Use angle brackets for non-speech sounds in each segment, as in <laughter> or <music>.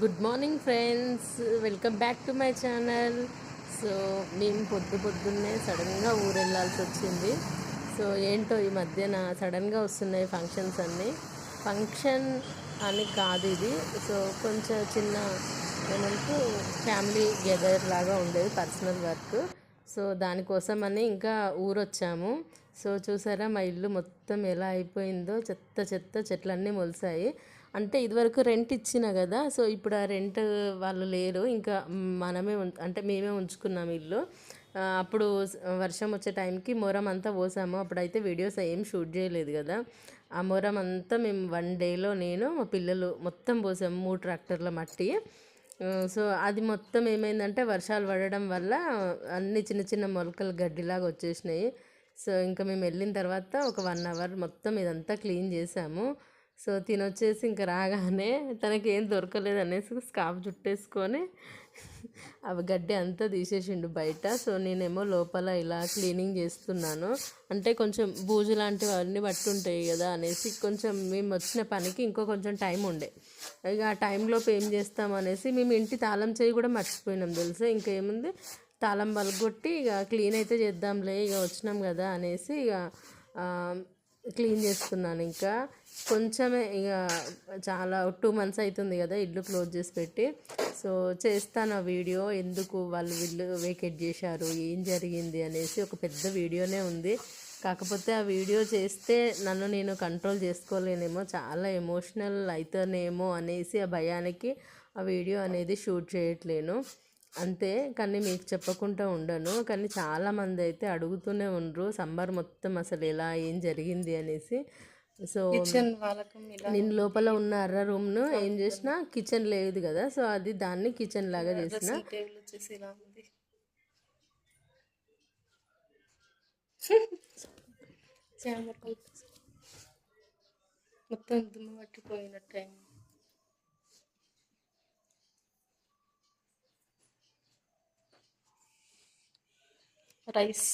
Good morning friends welcome back to my channel so మేము పొద్దు పొద్దున్నే సడన్గా ఊరు వెళ్ళాల్సి వచ్చింది. సో ఏంటో ఈ మధ్యన సడన్గా వస్తున్నాయి ఫంక్షన్స్ అన్నీ. ఫంక్షన్ అని కాదు ఇది. సో కొంచెం చిన్న ఏమంటూ ఫ్యామిలీ గెదర్ లాగా ఉండేది పర్సనల్ వర్క్ సో దానికోసం అని ఇంకా ఊరు వచ్చాము సో చూసారా మా ఇల్లు మొత్తం ఎలా అయిపోయిందో చెత్త చెత్త చెట్లన్నీ మొలిసాయి. అంటే ఇదివరకు రెంట్ ఇచ్చిన కదా సో ఇప్పుడు ఆ రెంట్ వాళ్ళు లేరు. ఇంకా మనమే ఉం- అంటే మేమే ఉంచుకున్నాం ఇల్లు. అప్పుడు వర్షం వచ్చే టైంకి మొరం అంతా పోసాము. అప్పుడైతే వీడియోస్ ఏం షూట్ చేయలేదు కదా. ఆ మొరం అంతా మేము వన్ డేలో నేను మా పిల్లలు మొత్తం పోసాము మూడు ట్రాక్టర్ల మట్టి. సో అది మొత్తం ఏమైందంటే వర్షాలు పడడం వల్ల అన్ని చిన్న చిన్న మొలకలు గడ్డిలాగా వచ్చేసినాయి. సో ఇంకా మేము వెళ్ళిన తర్వాత ఒక వన్ అవర్ మొత్తం ఇదంతా క్లీన్ చేసాము. సో తినొచ్చేసి ఇంకా రాగానే తనకి ఏం దొరకలేదు అనేసి స్కార్ఫ్ చుట్టేసుకొని అవి గడ్డి అంతా తీసేసిండు బయట. సో నేనేమో లోపల ఇలా క్లీనింగ్ చేస్తున్నాను. అంటే కొంచెం బూజు లాంటివి అవన్నీ బట్టి ఉంటాయి కదా అనేసి కొంచెం మేము వచ్చిన పనికి ఇంకో కొంచెం టైం ఉండే. ఇక ఆ టైంలోపు ఏం చేస్తాం అనేసి మేము ఇంటి తాళం చేయి కూడా మర్చిపోయినాం తెలుసా? ఇంకేముంది తాళం బలగొట్టి ఇక క్లీన్ అయితే చేద్దాంలే ఇక వచ్చినాం కదా అనేసి ఇక క్లీన్ చేస్తున్నాను ఇంకా. కొంచెమే ఇక చాలా టూ మంత్స్ అవుతుంది కదా ఇల్లు క్లోజ్ చేసి పెట్టి. సో చేస్తాను ఆ వీడియో. ఎందుకు వాళ్ళు వీళ్ళు వేకెట్ చేశారు? ఏం జరిగింది? అనేసి ఒక పెద్ద వీడియోనే ఉంది. కాకపోతే ఆ వీడియో చేస్తే నన్ను నేను కంట్రోల్ చేసుకోలేనేమో చాలా ఎమోషనల్ అవుతానేమో అనేసి ఆ భయానికి ఆ వీడియో అనేది షూట్ చేయట్లేను. అంతే కానీ మీకు చెప్పకుండా ఉండను. కానీ చాలామంది అయితే అడుగుతూనే ఉండరు. సమ్మర్ మొత్తం అసలు ఎలా ఏం జరిగింది అనేసి. సో నేను లోపల ఉన్న అర్ర రూమ్ను ఏం చేసిన కిచెన్ లేదు కదా. సో అది దాన్ని కిచెన్ లాగా చేసిన. <laughs> మొత్తం దుమ్ము పట్టిపోయినట్టు అయింది రైస్.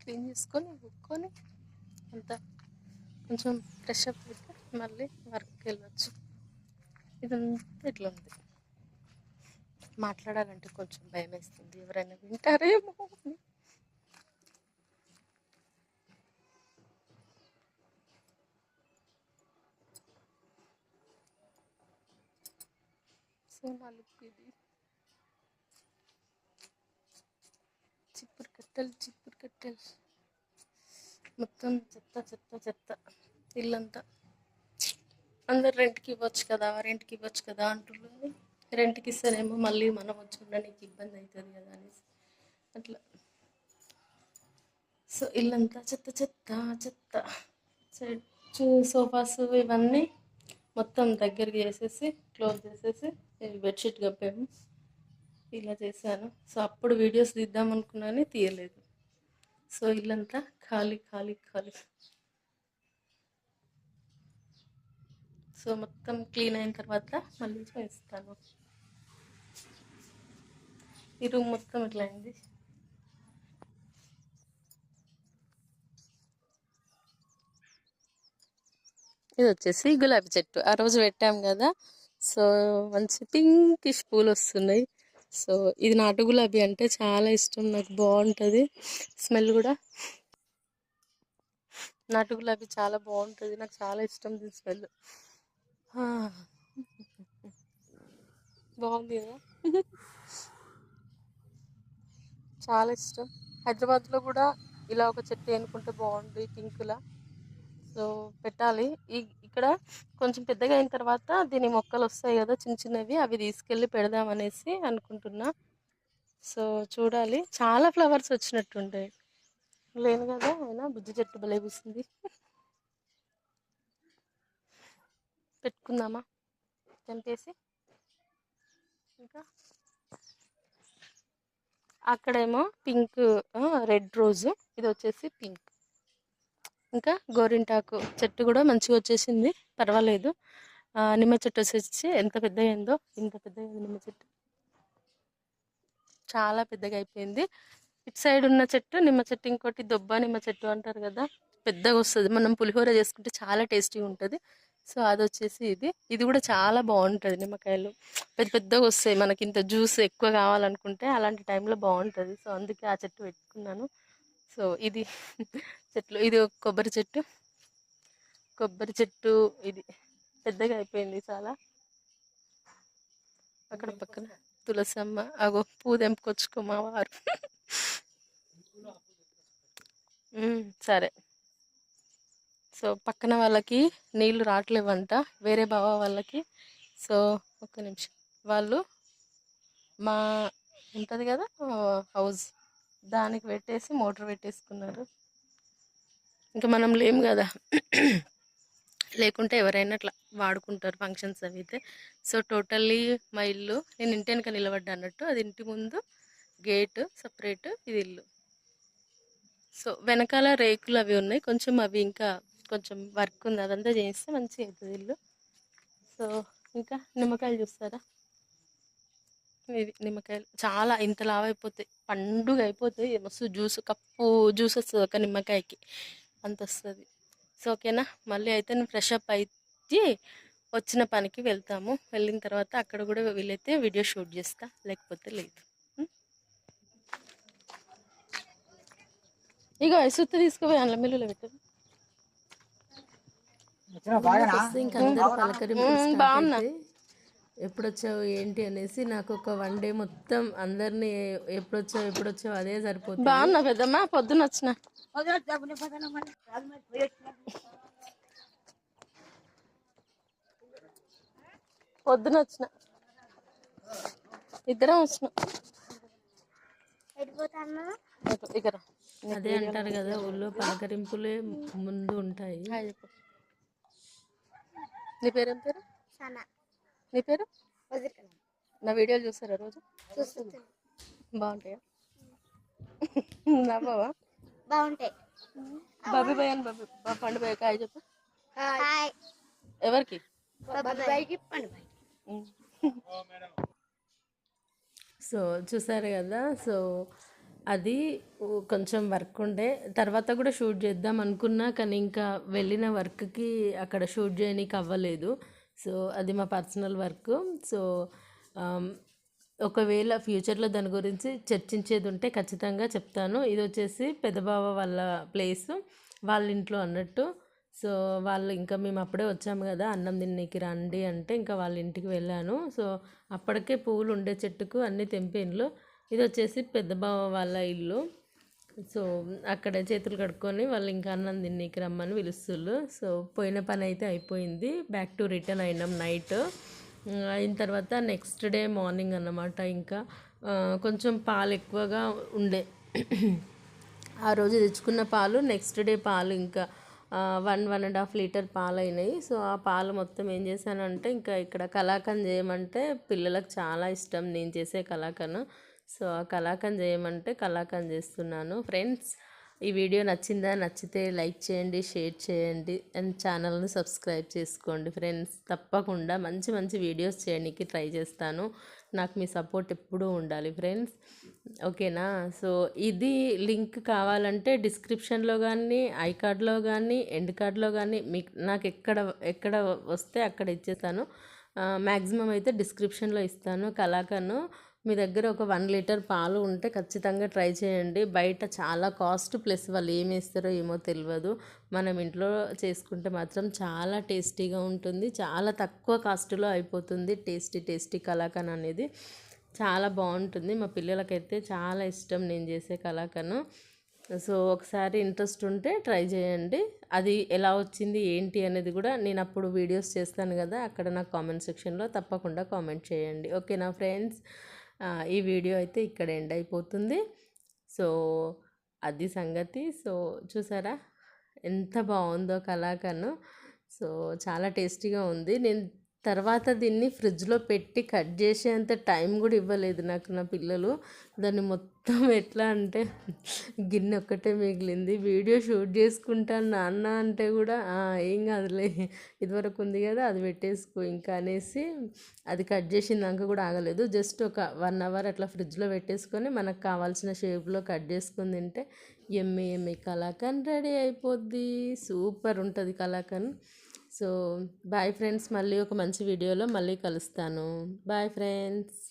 క్లీన్ చేసుకొని ఉక్కొని అంతా కొంచెం ఫ్రెష్ అప్ అయితే మళ్ళీ వర్క్కి వెళ్ళొచ్చు. ఇదంతా ఇట్లా ఉంది మాట్లాడాలంటే కొంచెం భయం వేస్తుంది ఎవరైనా వింటారేమో అని. సో నా లుక్ ఇది. చిప్పురు కట్టెలు చిప్పురు కట్టెలు. మొత్తం చెత్త చెత్త చెత్త. ఇల్లంతా. అందరు రెంట్కి ఇవ్వచ్చు కదా రెంట్కి ఇవ్వచ్చు కదా అంటున్నారు. రెంట్కి ఇస్తారేమో మళ్ళీ మనం వచ్చి ఉండడానికి ఇబ్బంది అవుతుంది కదా అనేసి. అట్లా. సో ఇల్లంతా చెత్త చెత్త చెత్త. సెట్ సోఫాస్ ఇవన్నీ మొత్తం దగ్గరికి చేసేసి క్లోజ్ చేసేసి బెడ్షీట్ కప్పాము. ఇలా చేశాను. సో అప్పుడు వీడియోస్ తీద్దాం అనుకున్నాను తీయలేదు. సో ఇల్లంతా ఖాళీ ఖాళీ ఖాళీ. సో మొత్తం క్లీన్ అయిన తర్వాత మళ్ళీ చేస్తాను. ఈ రూమ్ మొత్తం ఇట్లా అయింది. ఇది వచ్చేసి గులాబీ చెట్టు. ఆ రోజు పెట్టాం కదా. సో మంచి పింకిష్ పూలు వస్తున్నాయి. సో ఇది నాటు గులాబీ అంటే చాలా ఇష్టం. నాకు బాగుంటుంది. స్మెల్ కూడా. నాటు గులాబీ చాలా బాగుంటుంది. నాకు చాలా ఇష్టం దీని స్మెల్. <laughs> బాగుంది కదా? చాలా ఇష్టం. హైదరాబాద్లో కూడా ఇలా ఒక చెట్టు ఎన్నుకుంటే బాగుంది పింకులా సో పెట్టాలి. ఈ ఇక్కడ కొంచెం పెద్దగా అయిన తర్వాత దీని మొక్కలు వస్తాయి కదా చిన్న చిన్నవి అవి తీసుకెళ్ళి పెడదామనేసి అనుకుంటున్నా. సో చూడాలి. చాలా ఫ్లవర్స్ వచ్చినట్టుంటాయి. లేను కదా అయినా బుజ్జి చెట్టు భలే కూసింది పెట్టుకుందామా? తెంపేసి ఇంకా? అక్కడేమో పింక్ రెడ్ రోజు. ఇది వచ్చేసి పింక్. ఇంకా గోరింటాకు చెట్టు కూడా మంచిగా వచ్చేసింది. పర్వాలేదు. నిమ్మ చెట్టు వచ్చేసి ఎంత పెద్ద అయిందో ఇంత పెద్ద అయింది నిమ్మ చెట్టు. చాలా పెద్దగా అయిపోయింది ఇటు సైడ్ ఉన్న చెట్టు నిమ్మ చెట్టు ఇంకోటి దొబ్బ నిమ్మ చెట్టు అంటారు కదా పెద్దగా వస్తుంది మనం పులిహోర చేసుకుంటే చాలా టేస్టీగా ఉంటుంది సో అది వచ్చేసి ఇది. ఇది కూడా చాలా బాగుంటుంది నిమ్మకాయలు. పెద్ద పెద్దగా వస్తాయి. మనకి ఇంత జ్యూస్ ఎక్కువ కావాలనుకుంటే అలాంటి టైంలో బాగుంటుంది సో అందుకే ఆ చెట్టు పెట్టుకున్నాను. సో ఇది చెట్లు. ఇది కొబ్బరి చెట్టు. కొబ్బరి చెట్టు ఇది. పెద్దగా అయిపోయింది చాలా. అక్కడ పక్కన తులసమ్మ. అగో పూ తెంపుకొచ్చుకో మా వారు. <laughs> సరే. సో పక్కన వాళ్ళకి నీళ్ళు రావట్లేవంట వేరే బావ వాళ్ళకి. సో ఒక్క నిమిషం. వాళ్ళు మా ఉంటుంది కదా హౌస్. దానికి పెట్టేసి మోటార్ పెట్టేసుకున్నారు. ఇంకా మనం లేము కదా. లేకుంటే ఎవరైనా అట్లా వాడుకుంటారు ఫంక్షన్స్ అవి అయితే. సో టోటల్లీ మా ఇల్లు నేను ఇంటి వెనక నిలబడ్డా అన్నట్టు అది ఇంటి ముందు గేట్ సపరేట్ ఇది ఇల్లు. సో వెనకాల రేకులు అవి ఉన్నాయి. కొంచెం అవి ఇంకా కొంచెం వర్క్ ఉంది అదంతా చేస్తే మంచిగా అవుతుంది ఇల్లు. సో ఇంకా నిమ్మకాయలు చూస్తారా? ఇవి నిమ్మకాయలు. చాలా ఇంత లావు అయిపోతాయి. పండుగ అయిపోతాయి. మస్తు జ్యూస్ కప్పు జ్యూస్ వస్తుంది ఒక నిమ్మకాయకి. అంత వస్తుంది. సో ఓకేనా? మళ్ళీ అయితే నేను ఫ్రెష్ అప్ అయితే వచ్చిన పనికి వెళ్తాము. వెళ్ళిన తర్వాత అక్కడ కూడా వీలైతే వీడియో షూట్ చేస్తా. లేకపోతే లేదు. ఇక ఇగో సుత్తి తీసుకుపోయి అందులో మిల్లులో పెట్టు. ఇంక అందరూ పలకరింపులు మ్మ్, start బాగున్నా. అవుతాయి. ఎప్పుడు వచ్చావు ఏంటి అనేసి నాకు ఒక వన్ డే మొత్తం అందరినీ ఎప్పుడు వచ్చావు ఎప్పుడు వచ్చావు అదే సరిపోతుంది. బాగున్నా పెద్దమ్మా పొద్దున వచ్చిన. పొద్దున వచ్చిన ఇద్దరం వచ్చిన. అదే అంటారు కదా ఊళ్ళో పలకరింపులే ముందు ఉంటాయి. నీ పేరేం పేరు? నీ పేరు? నా వీడియోలు చూస్తారా రోజు? బాగుంటాయా? నవ్వవా? బాగుంటాయి. బాబీ బాయ్ అని బాబీ బా- పండు బాయ్ హాయ్ చెప్పు. హాయ్. ఎవరికి. సో చూసారు కదా? సో అది కొంచెం వర్క్ ఉండే. తర్వాత కూడా షూట్ చేద్దాం అనుకున్నా కానీ ఇంకా వెళ్ళిన వర్క్కి అక్కడ షూట్ చేయనీకి అవ్వలేదు. సో అది మా పర్సనల్ వర్క్ సో ఒకవేళ ఫ్యూచర్లో దాని గురించి చర్చించేది ఉంటే ఖచ్చితంగా చెప్తాను. ఇది వచ్చేసి పెదబావ వాళ్ళ ప్లేస్ వాళ్ళ ఇంట్లో అన్నట్టు. సో వాళ్ళు ఇంకా మేము అప్పుడే వచ్చాము కదా అన్నం తిన్నీకి రండి అంటే ఇంకా వాళ్ళ ఇంటికి వెళ్ళాను. సో అప్పటికే పువ్వులు ఉండే చెట్టుకు అన్నీ తెంపిన్లు. ఇది వచ్చేసి పెద్ద బావ వాళ్ళ ఇల్లు. సో అక్కడ చేతులు కడుక్కొని వాళ్ళు ఇంకా అన్నం తిన్నీకి రమ్మని పిలుస్తుళ్ళు సో పోయిన పని అయితే అయిపోయింది. బ్యాక్ టు రిటర్న్ అయినాం నైట్ అయిన తర్వాత నెక్స్ట్ డే మార్నింగ్ అన్నమాట ఇంకా. కొంచెం పాలు ఎక్కువగా ఉండే. ఆ రోజు తెచ్చుకున్న పాలు నెక్స్ట్ డే పాలు ఇంకా one one and half litre పాలు అయినాయి సో ఆ పాలు మొత్తం ఏం చేశానంటే ఇంకా ఇక్కడ కలాకండ్ చేయమంటే పిల్లలకు చాలా ఇష్టం. నేను చేసే కలాకన్. సో ఆ కలాకండ్ చేయమంటే కలాకండ్ చేస్తున్నాను. ఫ్రెండ్స్ ఈ వీడియో నచ్చిందా? నచ్చితే లైక్ చేయండి షేర్ చేయండి అండ్ ఛానల్ని సబ్స్క్రైబ్ చేసుకోండి. ఫ్రెండ్స్ తప్పకుండా మంచి మంచి వీడియోస్ చేయడానికి ట్రై చేస్తాను. నాకు మీ సపోర్ట్ ఎప్పుడూ ఉండాలి ఫ్రెండ్స్. ఓకేనా? సో ఇది లింక్ కావాలంటే డిస్క్రిప్షన్లో కానీ ఐ కార్డ్లో కానీ ఎండ్ కార్డ్లో కానీ మీకు నాకు ఎక్కడ ఎక్కడ వస్తే అక్కడ ఇచ్చేస్తాను. మ్యాక్సిమం అయితే డిస్క్రిప్షన్లో ఇస్తాను. కళాకను మీ దగ్గర ఒక వన్ లీటర్ పాలు ఉంటే ఖచ్చితంగా ట్రై చేయండి. బయట చాలా కాస్ట్ ప్లస్ వాళ్ళు ఏం వేస్తారో ఏమో తెలియదు మనం ఇంట్లో చేసుకుంటే మాత్రం చాలా టేస్టీగా ఉంటుంది. చాలా తక్కువ కాస్ట్లో అయిపోతుంది టేస్టీ టేస్టీ కలాకన్ అనేది. చాలా బాగుంటుంది. మా పిల్లలకైతే చాలా ఇష్టం నేను చేసే కలాకను. సో ఒకసారి ఇంట్రెస్ట్ ఉంటే ట్రై చేయండి. అది ఎలా వచ్చింది ఏంటి అనేది కూడా నేను అప్పుడు వీడియోస్ చేస్తాను కదా అక్కడ నాకు కామెంట్ సెక్షన్లో తప్పకుండా కామెంట్ చేయండి. ఓకే నా ఫ్రెండ్స్? ఈ వీడియో అయితే ఇక్కడ ఎండ్ అయిపోతుంది. సో అది సంగతి. సో చూసారా? ఎంత బాగుందో కలాకను సో చాలా టేస్టీగా ఉంది. నేను తర్వాత దీన్ని ఫ్రిడ్జ్లో పెట్టి కట్ చేసేంత టైం కూడా ఇవ్వలేదు నాకు నా పిల్లలు. దాన్ని మొత్తం <laughs> ఎట్లా అంటే గిన్నె ఒక్కటే మిగిలింది. వీడియో షూట్ చేసుకుంటాను నాన్న అంటే కూడా ఏం కాదులే ఇదివరకు ఉంది కదా అది పెట్టేసుకో ఇంకా అనేసి అది కట్ చేసినాక కూడా ఆగలేదు. జస్ట్ ఒక వన్ అవర్ అట్లా ఫ్రిడ్జ్లో పెట్టేసుకొని మనకు కావాల్సిన షేప్లో కట్ చేసుకుని తింటే ఎమ్మి ఎమ్మి కలాకన్ రెడీ అయిపోద్ది సూపర్ ఉంటుంది కలాకన్. సో బాయ్ ఫ్రెండ్స్ మళ్ళీ ఒక మంచి వీడియోలో మళ్ళీ కలుస్తాను. Bye friends